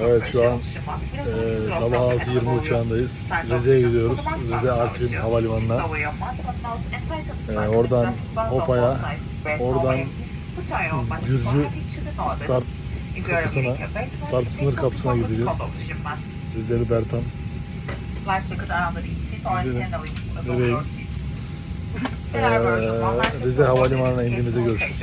Evet şu an e, sabah 6.20 uçağındayız. Rize'ye gidiyoruz. Rize Artvin Havalimanı'na. Ee, oradan Hopa'ya, oradan Gürcü Sarp kapısına, Sarp sınır kapısına gideceğiz. Rizeli Bertan. Bebeğim. Ee, Rize Havalimanı'na indiğimizde görüşürüz.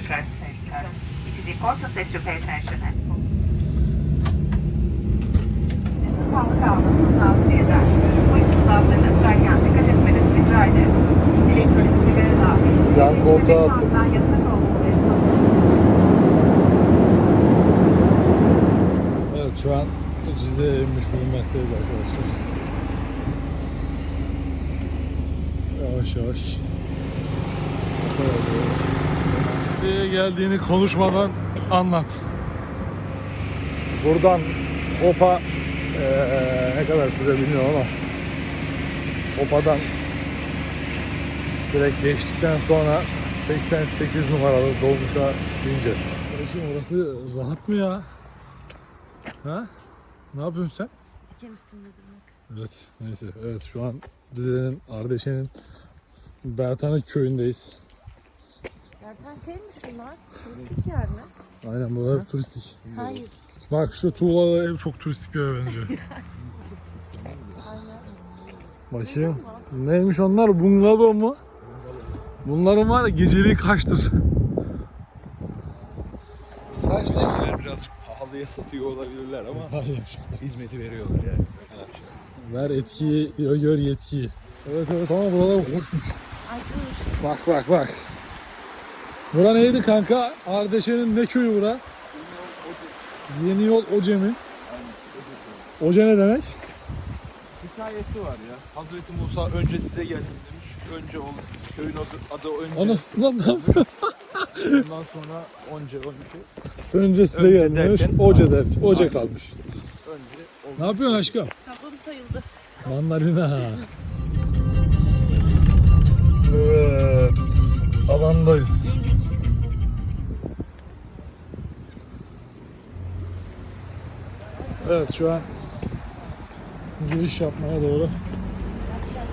Sağlık almasını tavsiye eder. Bu istihdamlarına sürerken dikkat etmenizi rica ederiz. Elektronik sigara dahil. Yan koltuğa attım. Evet şu an Rize'ye inmiş bulunmaktayız arkadaşlar. Yavaş yavaş. Rize'ye geldiğini konuşmadan anlat. Buradan Hopa eee, ne kadar süre bilmiyorum ama Hopa'dan direkt geçtikten sonra 88 numaralı dolmuşa bineceğiz. Kardeşim orası rahat mı ya? Ha? Ne yapıyorsun sen? Diken üstünde durmak. Evet, neyse. Evet, şu an Rize'nin, Ardeşen'in Bertan'ın köyündeyiz. Ertan şey mi şunlar? Turistik yer mi? Aynen buralar turistik. Hayır. Bak şu tuğlalı ev çok turistik bir eve benziyor. Aynen. Bakayım. Neymiş onlar? Bungalov mu? Bunların var ya geceliği kaçtır? Saçtakiler birazcık pahalıya satıyor olabilirler ama Hayır. hizmeti veriyorlar yani. Ver etkiyi, gör yetkiyi. Evet evet ama buralar hoşmuş. Ay dur. Bak bak bak. Bura neydi kanka? Ardeşen'in ne köyü bura? Yeni yol Oce mi? Oce ne demek? Hikayesi var ya. Hazreti Musa önce size geldim demiş. Önce o köyün adı, adı önce. Onu lan ne yapıyor? Ondan sonra onca onca. Önce size Önce geldim demiş. derken- Oce der. Oce Aynen. kalmış. Önce Ne yapıyorsun aşkım? Tablom sayıldı. Mandalina. Evet. Alandayız. Geldik. Evet şu an giriş yapmaya doğru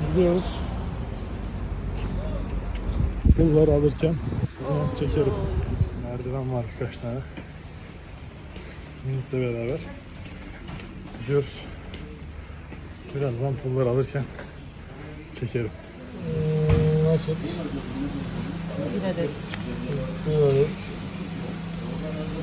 gidiyoruz. Pulları alırken onu çekerim. Merdiven var birkaç tane. Minikle beraber gidiyoruz. Birazdan pulları alırken çekerim. Nasıl? Bir adet.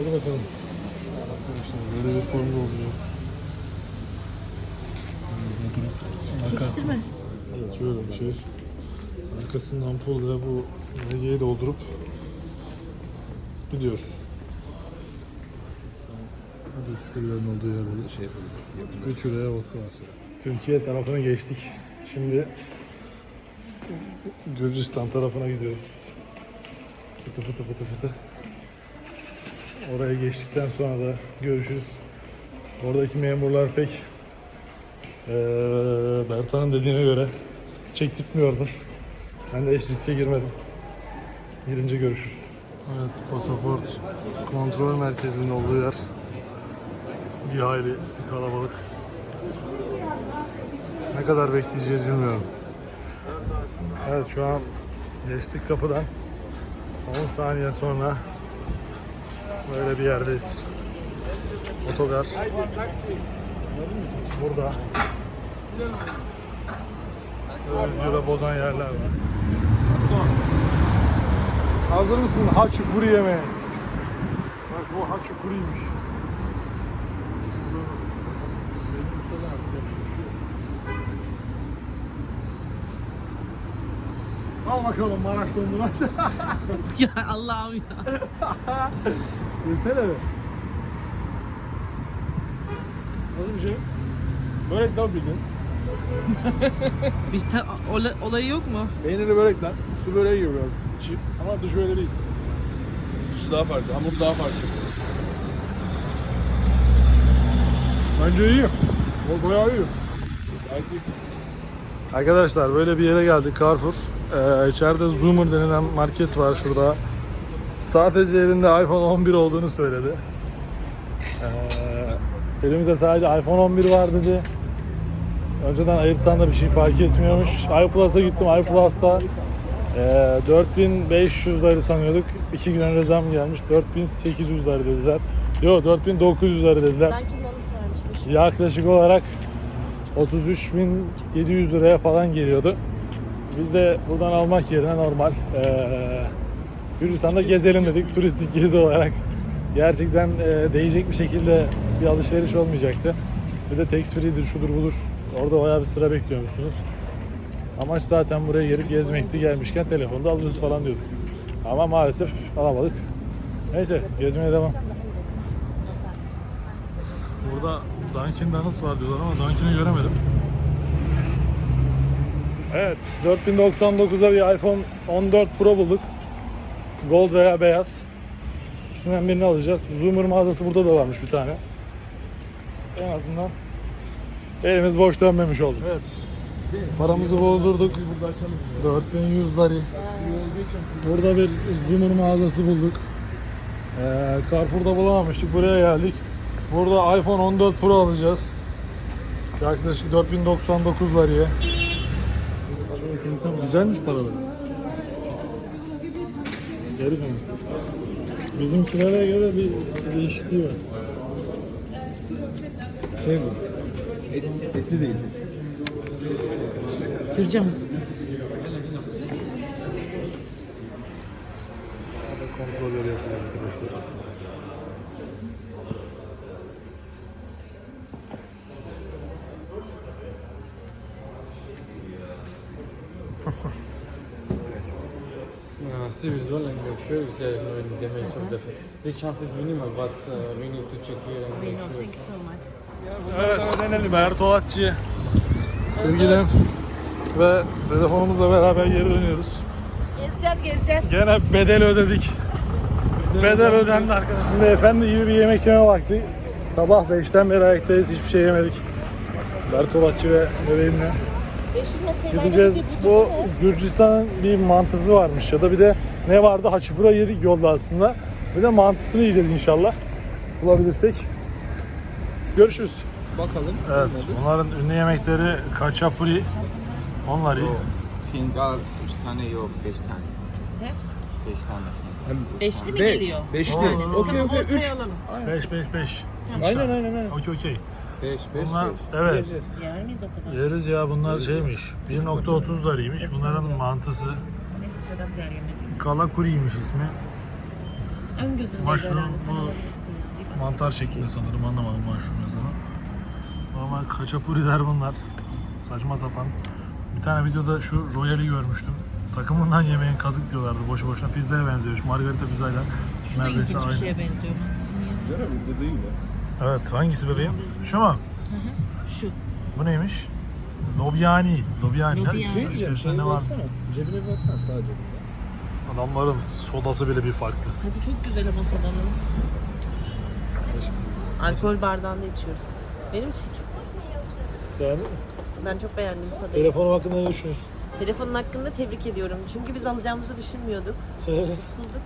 Hadi bakalım. Arkadaşlar böyle bir form dolduruyoruz. Çekti mi? Evet şöyle bir şey. Arkasından pulla bu LG'yi doldurup gidiyoruz. Buradaki kullerin olduğu yerdeyiz. şey 3 liraya vodka var. Türkiye tarafını geçtik. Şimdi Gürcistan tarafına gidiyoruz. Fıtı fıtı fıtı fıtı. Oraya geçtikten sonra da görüşürüz. Oradaki memurlar pek eee Bertan'ın dediğine göre çektirtmiyormuş. Ben de hiç riske girmedim. Girince görüşürüz. Evet, pasaport kontrol merkezinin olduğu yer. Bir hayli kalabalık. Ne kadar bekleyeceğiz bilmiyorum. Evet şu an geçtik kapıdan. 10 saniye sonra böyle bir yerdeyiz. Otogar burada. Özcü ve bozan yerler var. Hazır mısın haçupuri yemeğe? Bak bu haçupuriymiş. Al bakalım Maraş dondurması. Ya Allah'ım ya. Yesene be. Nasıl bir şey? Börek lan bildiğin. Bir ta- ola- olayı yok mu? Peynirli börek lan. Su böreği gibi biraz. Çiğ. Ama dışı öyle değil. Dışı daha farklı, hamur daha farklı. Bence iyi. O bayağı iyi. Gayet iyi. Arkadaşlar böyle bir yere geldik Carrefour. Ee, içeride Zoomer denilen market var şurada. Sadece elinde iPhone 11 olduğunu söyledi. Ee, elimizde sadece iPhone 11 var dedi. Önceden ayırtsan da bir şey fark etmiyormuş. iPlus'a gittim. iPlus'ta e, 4500 lira sanıyorduk. 2 gün önce zam gelmiş. 4800 lira dediler. Yok 4900 lira dediler. Yaklaşık olarak 33.700 liraya falan geliyordu. Biz de buradan almak yerine normal eee Gürcistan'da gezelim dedik turistik gezi olarak. Gerçekten eee, değecek bir şekilde bir alışveriş olmayacaktı. Bir de tax free'dir şudur budur. Orada bayağı bir sıra bekliyormuşsunuz. Amaç zaten buraya gelip gezmekti. Gelmişken telefonda alırız falan diyorduk. Ama maalesef alamadık. Neyse gezmeye devam. Burada Dunkin Donuts var diyorlar ama Dunkin'i göremedim. Evet, 4099'a bir iPhone 14 Pro bulduk. Gold veya beyaz. İkisinden birini alacağız. Zoomer mağazası burada da varmış bir tane. En azından elimiz boş dönmemiş oldu. Evet. Paramızı bozdurduk. 4100 lari. Burada bir Zoomer mağazası bulduk. Ee, Carrefour'da bulamamıştık. Buraya geldik. Burada iPhone 14 Pro alacağız. Yaklaşık 4099 liraya. İnsan güzelmiş paraları. Garip ama. Bizimkilere göre bir değişikliği var. Şey bu. Et, etli değil. Kıracağım. Kontrol yapıyor arkadaşlar. Uh, see visual and make sure if there is no any damage of the fence. The chance is minimal, but uh, we need to check here and make sure. Thank you so much. Evet, öğrenelim Ertuğatçı'ya. Sevgilim ve telefonumuzla beraber geri dönüyoruz. Gezeceğiz gezeceğiz. Gene bedel ödedik. Bedel ödendi arkadaşlar. Şimdi efendi gibi bir yemek yeme vakti. Sabah 5'ten beri ayaktayız. Hiçbir şey yemedik. Bertolatçı ve bebeğimle 500 metre gideceğiz. Bu Gürcistan'ın bir mantısı varmış ya da bir de ne vardı? Haçipura yedik yolda aslında. Bir de mantısını yiyeceğiz inşallah. Bulabilirsek. Görüşürüz. Bakalım. Evet, bunların ünlü yemekleri kaçapuri. Onlar iyi. Fingal 3 tane yok 5 tane. Ne? 5 tane. Beşli mi Be- geliyor? Beşli. Oo. Okey Tamam okey. Üç. ortaya alalım. 5 5 5. Aynen aynen aynen. Okey okey. 5 5 Bunlar 5. evet. Yer miyiz o kadar? Yeriz ya bunlar şeymiş. 1.30 larıymış. Bunların mantısı. Neyse Sedat yer yemedi. Kalakuriymiş ismi. Ön gözündeydi Mushroom, herhalde. Sen bu- alabilirsin ya. Bir bak. Mantar şeklinde sanırım anlamadım mushroom yazını. Normal kaçapuriler bunlar. Saçma sapan. Bir tane videoda şu royali görmüştüm. Sakın bundan yemeyin kazık diyorlardı boşu boşuna. Pizzaya benziyormuş. Margarita pizzayla Şu da neredeyse ilginç bir aynı. şeye benziyor. Değil mi? Burada değil ya. Evet hangisi bebeğim? Şu mu? Şu. Bu neymiş? Lobyani. Lobyani. Lobyani. Şey İçerisinde ne var? Cebine bir baksana sadece. Adamların sodası bile bir farklı. Tadı çok güzel ama sodanın. Alkol bardağında içiyoruz. Benim çekim. Yani Ben çok beğendim sodayı. telefonu hakkında ne düşünüyorsun? Telefonun hakkında tebrik ediyorum. Çünkü biz alacağımızı düşünmüyorduk. Bulduk.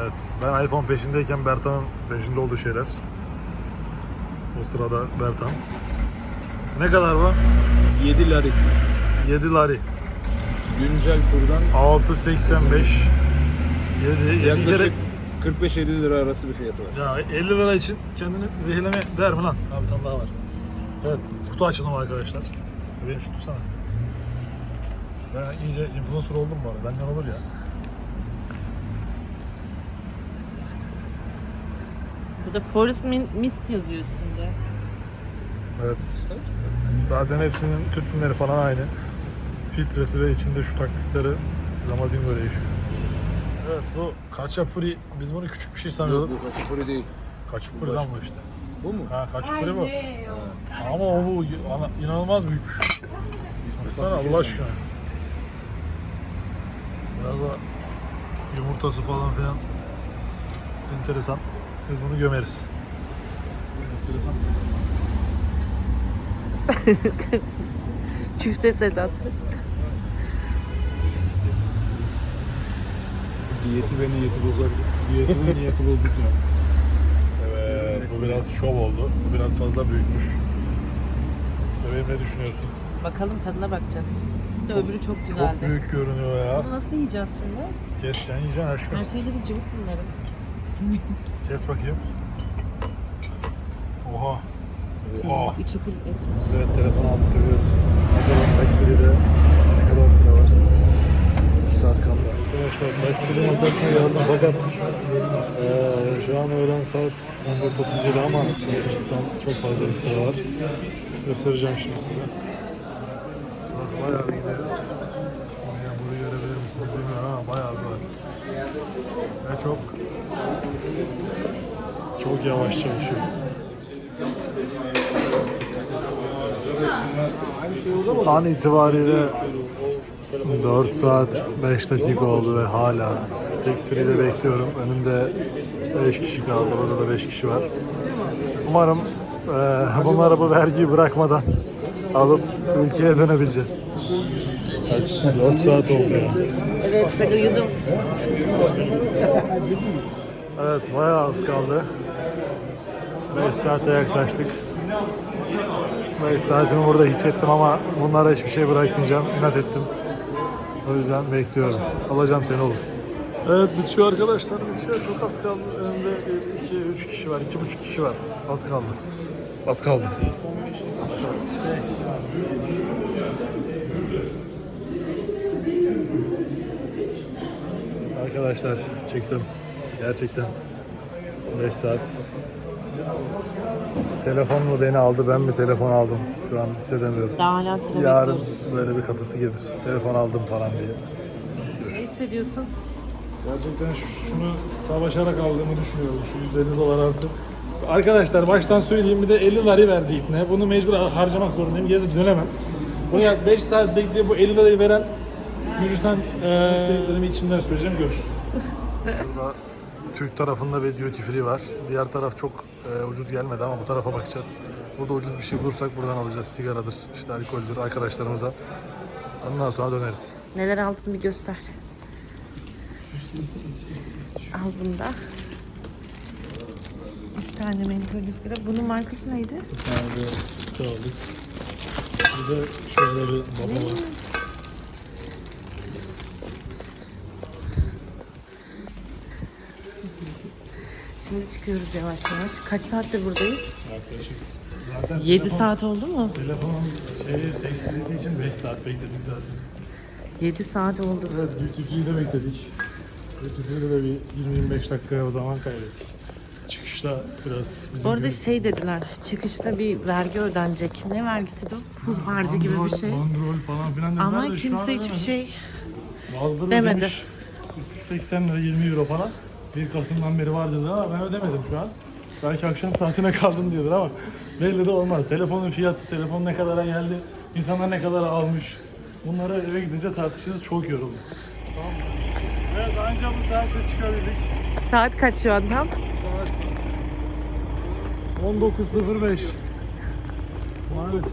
Evet, ben iPhone peşindeyken Bertan'ın peşinde olduğu şeyler. O sırada Bertan. Ne kadar bu? 7 lari. 7 lari. Güncel kurdan 6.85. 7, 7 yaklaşık kere... 45-50 lira arası bir fiyatı var. Ya 50 lira için kendini zehirleme der mi lan? Abi bir tane daha var. Evet, kutu açılımı arkadaşlar. Benim şu tutsana. Ben iyice influencer oldum bu arada. Benden olur ya. Burada Forest Mist yazıyor üstünde. Evet. Zaten hepsinin tütünleri falan aynı. Filtresi ve içinde şu taktıkları Zamazingo değişiyor. Evet bu kaçapuri biz bunu küçük bir şey sanıyorduk. Bu kaçapuri değil. Kaçapuri lan bu işte. Bu mu? Ha kaç kupre bu? Ama o bu ana- inanılmaz büyükmüş. Baksana Allah aşkına. Biraz da yumurtası falan filan enteresan. Biz bunu gömeriz. Enteresan. Küfte Sedat. Diyeti ve niyeti bozabilir. Diyeti ve niyeti bozduk ya. Evet bu biraz şov oldu. Bu biraz fazla büyükmüş. Bebeğim ne düşünüyorsun? Bakalım tadına bakacağız. Öbürü çok Çok güzeldi. büyük görünüyor ya. Bunu nasıl yiyeceğiz şimdi? Kes sen yiyeceksin aşkım. Her şeyleri cıvık bunların. Kes bakayım. Oha. Oha. İçi full et. Evet telefon aldık görüyoruz. Bakalım Max Free'de ne kadar sıra var. Arkadaşlar Max Free noktasına geldim fakat eee, şu an öğlen saat 14.37 ama cidden çok fazla bir sıra var. Göstereceğim şimdi size. Burası bayağı bir gidiyor. Yani burayı görebilir misiniz bilmiyorum ama bayağı var. Ve çok çok yavaş çalışıyor. An itibariyle 4 saat 5 dakika oldu ve hala Tax Free'de bekliyorum. Önümde 5 kişi kaldı. Orada da 5 kişi var. Umarım eee bunlara bu vergiyi bırakmadan alıp ülkeye dönebileceğiz. Kaç? 4 saat oldu ya. Evet ben uyudum. Evet bayağı az kaldı. 5 saate yaklaştık. 5 saatimi burada hiç ettim ama bunlara hiçbir şey bırakmayacağım. İnat ettim. O yüzden bekliyorum. Alacağım seni oğlum. Evet bitiyor arkadaşlar. Bitiyor. Çok az kaldı. Önümde 1, 2, 3 kişi var. 2,5 kişi var. Az kaldı. Az kaldı. Az kaldı. Arkadaşlar çıktım. Gerçekten 5 saat. Telefon mu beni aldı, ben mi telefon aldım? Şu an hissedemiyorum. Daha hala sıra Yarın bekliyoruz. böyle bir kafası gelir. Telefon aldım falan diye. Ne hissediyorsun? Gerçekten şunu savaşarak aldığımı düşünüyorum. Şu 150 dolar artı. Arkadaşlar baştan söyleyeyim bir de 50 lirayı verdi ipne. Bunu mecbur harcamak zorundayım. Geri de dönemem. Buraya 5 saat bekleyip bu 50 lirayı veren Gürcistan sevdiklerimi içimden söyleyeceğim. Görüşürüz. Şurada Türk tarafında bir duty free var. Diğer taraf çok e, ucuz gelmedi ama bu tarafa bakacağız. Burada ucuz bir şey bulursak buradan alacağız. Sigaradır, işte alkoldür arkadaşlarımıza. Ondan sonra döneriz. Neler aldın bir göster. Al bunu da. İki tane menthol ızgara. Bunun markası neydi? Abi aldık. Bir de şöyle bir baba var. Şimdi çıkıyoruz yavaş yavaş. Kaç saattir buradayız? Yaklaşık. Zaten 7 telefon- saat oldu mu? Telefonun şeyi tekstilisi için 5 saat bekledik zaten. 7 saat oldu. Evet duty free'de bekledik. Duty free'de de bir 20-25 dakika o zaman kaybettik. Çıkışta biraz bizim Bu arada gün- şey dediler, çıkışta bir vergi ödenecek. Ne vergisiydi o? Pul harcı gibi bir şey. Bandrol falan filan dediler Ama de kimse hiçbir şey Bazıları demedi. ödemiş. 380 lira 20 euro falan. 1 Kasım'dan beri var dedi ama ben ödemedim şu an. Belki akşam saatine kaldım diyordur ama belli de olmaz. Telefonun fiyatı, telefon ne kadara geldi, insanlar ne kadar almış. Bunları eve gidince tartışırız. Çok yoruldum. Tamam mı? Evet anca bu saatte çıkabildik. Saat kaç şu an tam? Saat 19.05. Maalesef,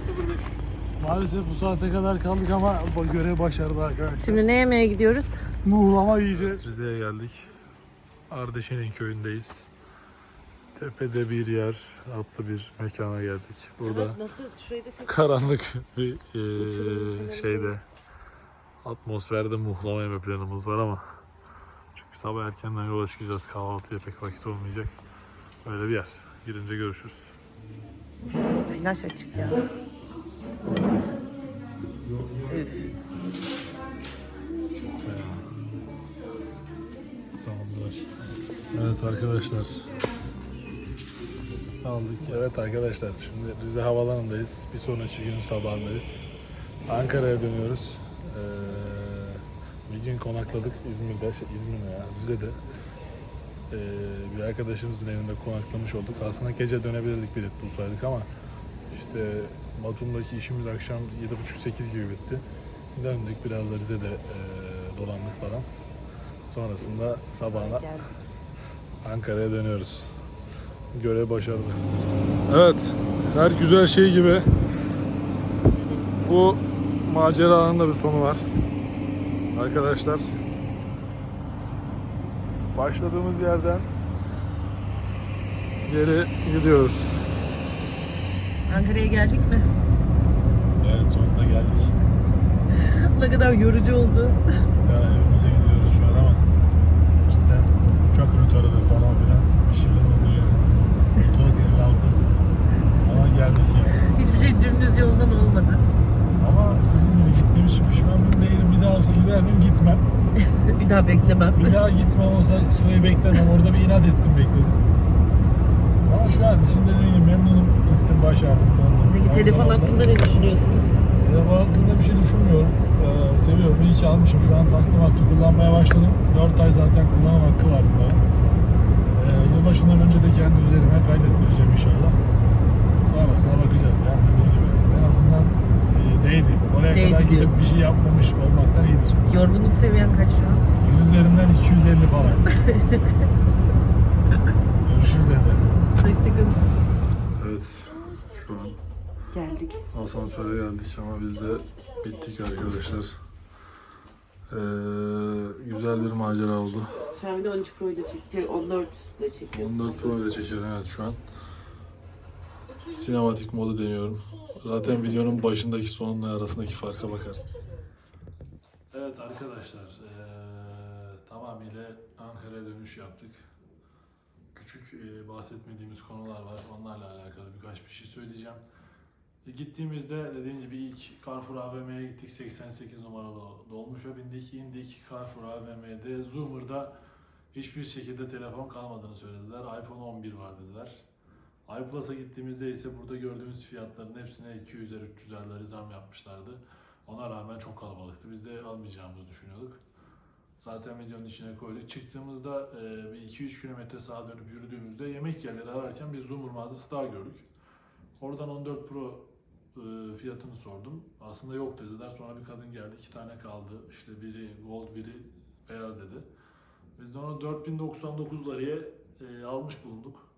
maalesef bu saate kadar kaldık ama görev başarılı arkadaşlar. Şimdi ne yemeye gidiyoruz? Muhlama yiyeceğiz. Rize'ye geldik. Ardeşen'in köyündeyiz. Tepede bir yer, atlı bir mekana geldik. Burada Nasıl? Şurayı da çek. karanlık bir eee, şeyde atmosferde muhlama yeme planımız var ama çünkü sabah erkenden yola çıkacağız. Kahvaltıya pek vakit olmayacak. Öyle bir yer. Girince görüşürüz. Flaş açık ya. Tamamdır. Evet arkadaşlar. Aldık. Evet arkadaşlar şimdi Rize Havalanı'ndayız. Bir sonraki gün sabahındayız. Ankara'ya dönüyoruz. Ee, bir gün konakladık İzmir'de, şey, İzmir mi ya, Rize'de. Ee, bir arkadaşımızın evinde konaklamış olduk. Aslında gece dönebilirdik bilet bulsaydık ama işte Batum'daki işimiz akşam 7.30-8 gibi bitti. Döndük biraz da Rize'de e, dolandık falan. Sonrasında sabahına Geldik. Ankara'ya dönüyoruz. Görev başarılı. Evet, her güzel şey gibi bu maceranın da bir sonu var. Arkadaşlar başladığımız yerden geri gidiyoruz. Ankara'ya geldik mi? Evet sonunda geldik. ne kadar yorucu oldu. Ya gidiyoruz şu an ama cidden uçak rötarıdır falan filan bir şeyler oldu yani. Ortalık 56. Ama geldik yani. Hiçbir şey dümdüz yoldan olmadı. Ama dediğim gibi gittiğim için pişman değilim. Bir daha olsa gider miyim? Gitmem. bir daha beklemem. Bir daha gitmem olsa sırayı beklemem. Orada bir inat ettim bekledim. Ama şu an için dediğim gibi memnunum. Gittim başardım döndüm. Peki telefon hakkında ne düşünüyorsun? Telefon hakkında bir şey düşünmüyorum. Ee, seviyorum. İyi ki almışım. Şu an taktım hakkı kullanmaya başladım. 4 ay zaten kullanım hakkı var bunların. Ee, yılbaşından önce de kendi üzerime kaydettireceğim inşallah. Sonrasına bakacağız ya dediğim gibi. En azından e, değdi. Oraya Değdi kadar gidip diyorsun. bir şey yapmamış olmaktan iyidir. Yorgunluk seviyen kaç şu an? Yüz üzerinden 250 falan. Görüşürüz evde. Hoşçakalın. Evet. Şu an Geldik. asansöre geldik ama biz de bittik arkadaşlar. Ee, güzel bir macera oldu. Şu an bir de 13 Pro ile çekiyor. 14 ile çekiyorsun. 14 Pro ile çekiyorum evet şu an. Sinematik modu deniyorum. Zaten videonun başındaki sonunla arasındaki farka bakarsınız. Evet arkadaşlar eee, tamamıyla Ankara'ya dönüş yaptık. Küçük eee, bahsetmediğimiz konular var. Onlarla alakalı birkaç bir şey söyleyeceğim. Gittiğimizde dediğim gibi ilk Carrefour AVM'ye gittik. 88 numaralı dolmuşa bindik. indik Carrefour AVM'de Zoomer'da hiçbir şekilde telefon kalmadığını söylediler. iPhone 11 var dediler. iPlus'a gittiğimizde ise burada gördüğümüz fiyatların hepsine 200'er 300'erleri zam yapmışlardı. Ona rağmen çok kalabalıktı. Biz de almayacağımızı düşünüyorduk. Zaten videonun içine koyduk. Çıktığımızda e, bir 2-3 kilometre sağa dönüp yürüdüğümüzde yemek yerleri ararken bir Zoomer mağazası daha gördük. Oradan 14 Pro e, fiyatını sordum. Aslında yok dediler. Sonra bir kadın geldi. iki tane kaldı. İşte biri gold, biri beyaz dedi. Biz de onu 4099 liraya e, almış bulunduk.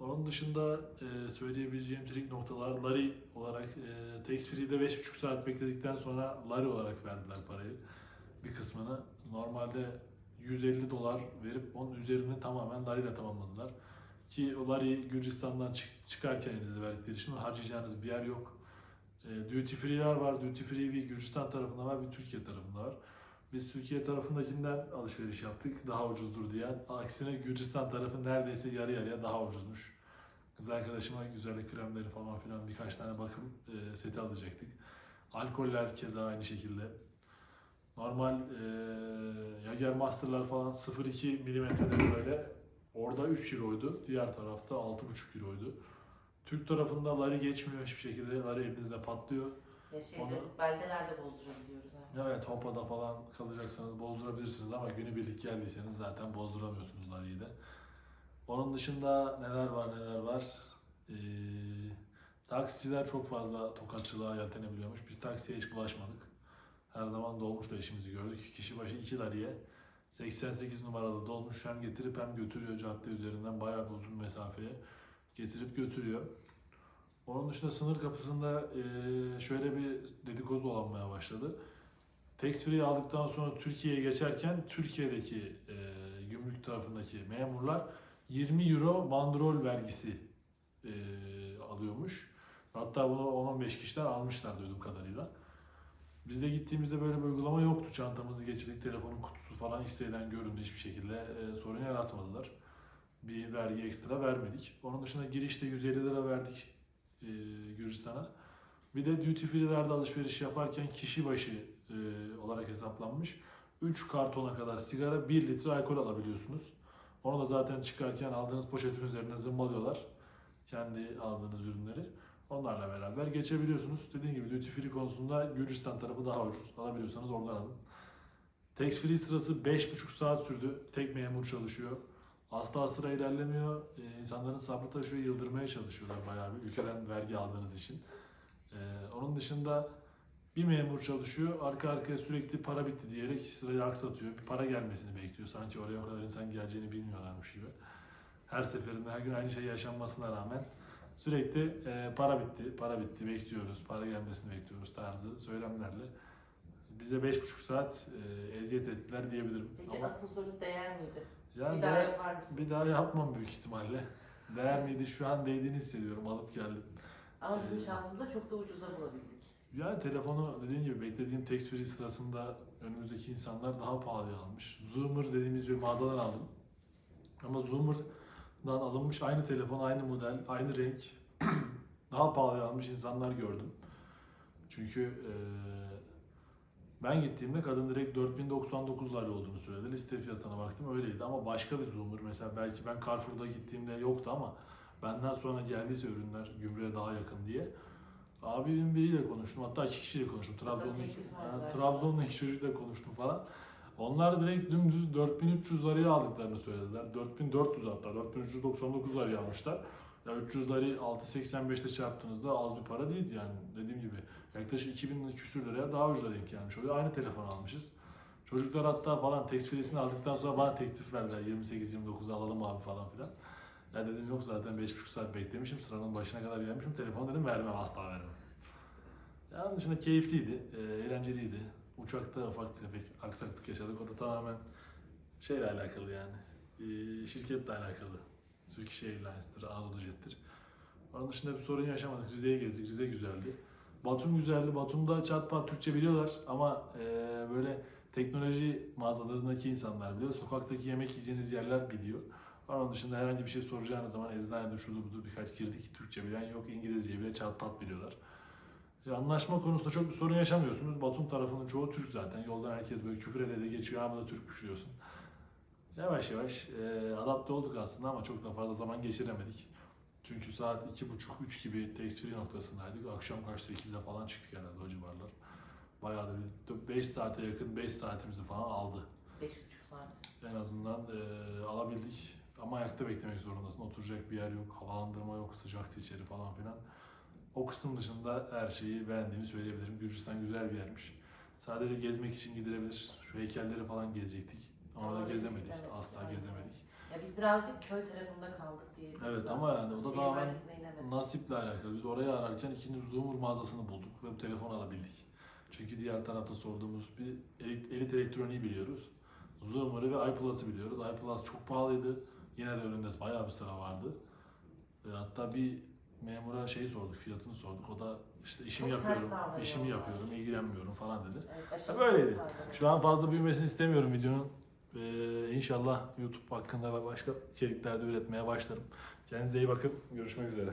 Onun dışında e, söyleyebileceğim trik noktalar Lari olarak e, Tax Free'de 5,5 saat bekledikten sonra Lari olarak verdiler parayı. Bir kısmını. Normalde 150 dolar verip onun üzerini tamamen Lari ile tamamladılar. Ki Lari Gürcistan'dan çık- çıkarken elinize verdikleri için harcayacağınız bir yer yok. E, duty free'ler var. Duty free bir Gürcistan tarafında var, bir Türkiye tarafında var. Biz Türkiye tarafındakinden alışveriş yaptık daha ucuzdur diye. Aksine Gürcistan tarafı neredeyse yarı yarıya daha ucuzmuş. Kız arkadaşıma güzellik kremleri falan filan birkaç tane bakım e, seti alacaktık. Alkoller keza aynı şekilde. Normal e, Jager Master'lar falan 0.2 milimetrede böyle. Orada 3 euroydu. Diğer tarafta 6.5 euroydu. Türk tarafında Lari geçmiyor hiçbir şekilde. Lari elinizde patlıyor. Ya şeyde, Onu- beldelerde bozdurabiliyoruz. Ha. Evet Hopa'da falan kalacaksanız bozdurabilirsiniz ama günübirlik geldiyseniz zaten bozduramıyorsunuz Lari'yi de. Onun dışında neler var neler var. Ee, taksiciler çok fazla tokatçılığa yeltenebiliyormuş. Biz taksiye hiç bulaşmadık. Her zaman dolmuşla işimizi gördük. Kişi başı 2 Lari'ye 88 numaralı dolmuş hem getirip hem götürüyor cadde üzerinden bayağı bir uzun mesafeye getirip götürüyor. Onun dışında sınır kapısında eee, şöyle bir dedikodu dolanmaya başladı. Tax free aldıktan sonra Türkiye'ye geçerken Türkiye'deki eee, gümrük tarafındaki memurlar 20 euro bandrol vergisi eee, alıyormuş. Hatta bunu 10-15 kişiler almışlar duyduğum kadarıyla. Biz de gittiğimizde böyle bir uygulama yoktu. Çantamızı geçirdik, telefonun kutusu falan istenilen göründü. Hiçbir şekilde eee, sorun yaratmadılar. Bir vergi ekstra vermedik. Onun dışında girişte 150 lira verdik e, Gürcistan'a. Bir de duty free'lerde alışveriş yaparken kişi başı e, olarak hesaplanmış. 3 kartona kadar sigara, 1 litre alkol alabiliyorsunuz. Onu da zaten çıkarken aldığınız poşetin üzerine zımbalıyorlar. Kendi aldığınız ürünleri. Onlarla beraber geçebiliyorsunuz. Dediğim gibi duty free konusunda Gürcistan tarafı daha ucuz. Alabiliyorsanız oradan alın. Tax free sırası 5,5 saat sürdü. Tek memur çalışıyor. Asla sıra ilerlemiyor. Ee, insanların sabrı taşıyor, yıldırmaya çalışıyorlar bayağı bir ülkeden vergi aldığınız için. Ee, onun dışında bir memur çalışıyor, arka arkaya sürekli para bitti diyerek sırayı aksatıyor. Bir para gelmesini bekliyor. Sanki oraya o kadar insan geleceğini bilmiyorlarmış gibi. Her seferinde her gün aynı şey yaşanmasına rağmen sürekli e, para bitti, para bitti, bekliyoruz, para gelmesini bekliyoruz tarzı söylemlerle bize beş buçuk saat e, eziyet ettiler diyebilirim. Peki Ama asıl soru değer miydi? yani bir daha değer- yapar mısın? bir daha yapmam büyük ihtimalle. Değer miydi? Şu an değdiğini hissediyorum. Alıp geldim. Ama bizim Ee, şansımıza çok da ucuza bulabildik. Yani telefonu dediğim gibi beklediğim tax free sırasında önümüzdeki insanlar daha pahalıya almış. Zoomer dediğimiz bir mağazadan aldım. Ama Zoomer'dan alınmış aynı telefon, aynı model, aynı renk daha pahalıya almış insanlar gördüm. Çünkü eee, ben gittiğimde kadın direkt 4099 lira olduğunu söyledi. Liste fiyatına baktım öyleydi ama başka bir Zoomer mesela belki ben Carrefour'da gittiğimde yoktu ama benden sonra geldiyse ürünler gümrüğe daha yakın diye Abimin biriyle konuştum. Hatta iki kişiyle konuştum. Verdiler. Trabzon'da iki çocukla konuştum falan. Onlar direkt dümdüz 4300 liraya aldıklarını söylediler. 4400 hatta 4399 liraya almışlar. Ya 300 lirayı 6.85'te çarptığınızda az bir para değildi yani dediğim gibi. Yaklaşık 2000 küsür liraya daha ucuza denk gelmiş oluyor. Aynı telefon almışız. Çocuklar hatta falan free'sini aldıktan sonra bana teklif verdiler. 28-29 alalım abi falan filan. Ya dedim yok zaten 5,5 saat beklemişim. Sıranın başına kadar gelmişim. Telefon dedim vermem asla vermem. Ya onun dışında keyifliydi, eğlenceliydi. Uçakta ufak tefek aksaklık yaşadık. O da tamamen şeyle alakalı yani. E, şirketle alakalı. Turkish Airlines'tır, Anadolu Jet'tir. Onun dışında bir sorun yaşamadık. Rize'ye gezdik. Rize güzeldi. Batum güzeldi. Batum'da çat pat Türkçe biliyorlar ama e, böyle teknoloji mağazalarındaki insanlar biliyor. Sokaktaki yemek yiyeceğiniz yerler biliyor. Onun dışında herhangi bir şey soracağınız zaman eczanede şurada budur birkaç girdik. Türkçe bilen yok. İngilizce bile çat pat biliyorlar. E, anlaşma konusunda çok bir sorun yaşamıyorsunuz. Batum tarafının çoğu Türk zaten. Yoldan herkes böyle küfür ede de geçiyor. Ama da Türkmüş diyorsun. Yavaş yavaş e, adapte olduk aslında ama çok da fazla zaman geçiremedik. Çünkü saat 2.30-3 gibi tax noktasındaydık. Akşam kaçta 8'de falan çıktık herhalde o civarlar. Bayağı da bir 5 saate yakın 5 saatimizi falan aldı. 5,5 saat. En azından e, alabildik. Ama ayakta beklemek zorundasın. Oturacak bir yer yok, havalandırma yok, sıcaktı içeri falan filan. O kısım dışında her şeyi beğendiğimi söyleyebilirim. Gürcistan güzel bir yermiş. Sadece gezmek için gidilebilir. Şu heykelleri falan gezecektik. Ama da gezemedik. evet, Asla evet. gezemedik. Ya biz birazcık köy tarafında kaldık diyebiliriz. Evet ama yani o da tamamen nasiple alakalı. Biz orayı ararken ikinci Zoomer mağazasını bulduk ve bu telefonu alabildik. Çünkü diğer tarafta sorduğumuz bir elit, elit elektroniği biliyoruz. Zoomer'ı ve iPlus'ı biliyoruz. iPlus çok pahalıydı. Yine de önünde bayağı bir sıra vardı. Ve hatta bir memura şeyi sorduk, fiyatını sorduk. O da işte işimi Çok ters yapıyorum, işimi yapıyorum, ilgilenmiyorum falan dedi. Evet, Ya böyleydi. ters davranıyor. Şu an fazla büyümesini istemiyorum videonun. Ee, inşallah YouTube hakkında ve başka içeriklerde üretmeye başlarım. Kendinize iyi bakın. Görüşmek üzere.